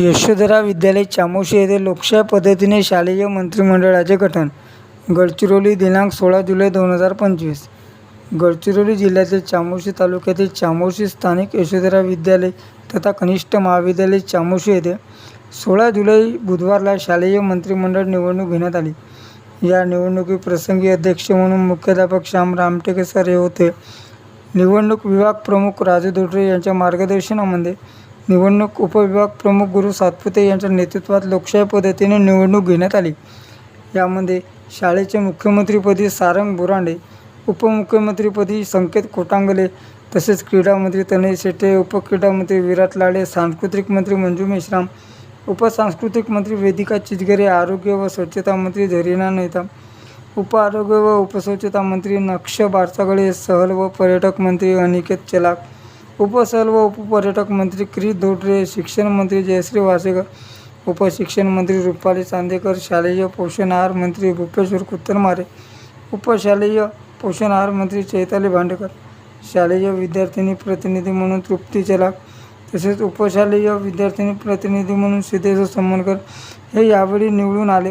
यशोधरा विद्यालय चामोशी येथे लोकशाही पद्धतीने शालेय मंत्रिमंडळाचे गठन. गडचिरोली दिनांक सोळा जुलै दोन हजार पंचवीस. गडचिरोली जिल्ह्यातील चामोशी तालुक्यातील चामोशी स्थानिक यशोधरा विद्यालय तथा कनिष्ठ महाविद्यालय चामोशी येथे सोळा जुलै बुधवारला शालेय मंत्रिमंडळ निवडणूक घेण्यात आली. या निवडणुकीप्रसंगी अध्यक्ष म्हणून मुख्याध्यापक श्याम रामटेके सर हे होते. निवडणूक विभाग प्रमुख राजू धोटरे यांच्या मार्गदर्शनामध्ये निवडणूक उपविभाग प्रमुख गुरु सातपुते यांच्या नेतृत्वात लोकशाही पद्धतीने निवडणूक घेण्यात आली. यामध्ये शाळेचे मुख्यमंत्रीपदी सारंग बोरांडे उपमुख्यमंत्रीपदी संकेत कोटांगले तसेच क्रीडामंत्री तनय शेटे उपक्रीडामंत्री विराट लाडे सांस्कृतिक मंत्री मंजू मेश्राम उपसांस्कृतिक मंत्री वेदिका चिचगरे आरोग्य व स्वच्छता मंत्री झरीना नेता उपआरोग्य व उपस्वच्छता मंत्री नक्ष बारसागळे सहल व पर्यटक मंत्री अनिकेत चलाक उपसल व उपपर्यटक मंत्री क्री धोटरे शिक्षण मंत्री जयश्री वासेकर उपशिक्षण मंत्री रुपाली चांदेकर शालेय पोषण आहार मंत्री भूपेश्वर कुत्तरमारे उपशालेय पोषण आहार मंत्री चैताली भांडेकर शालेय विद्यार्थिनी प्रतिनिधी म्हणून तृप्ती चलाक तसेच उपशालेय विद्यार्थिनी प्रतिनिधी म्हणून सिद्धेश्वर संमनकर हे यावेळी निवडून आले.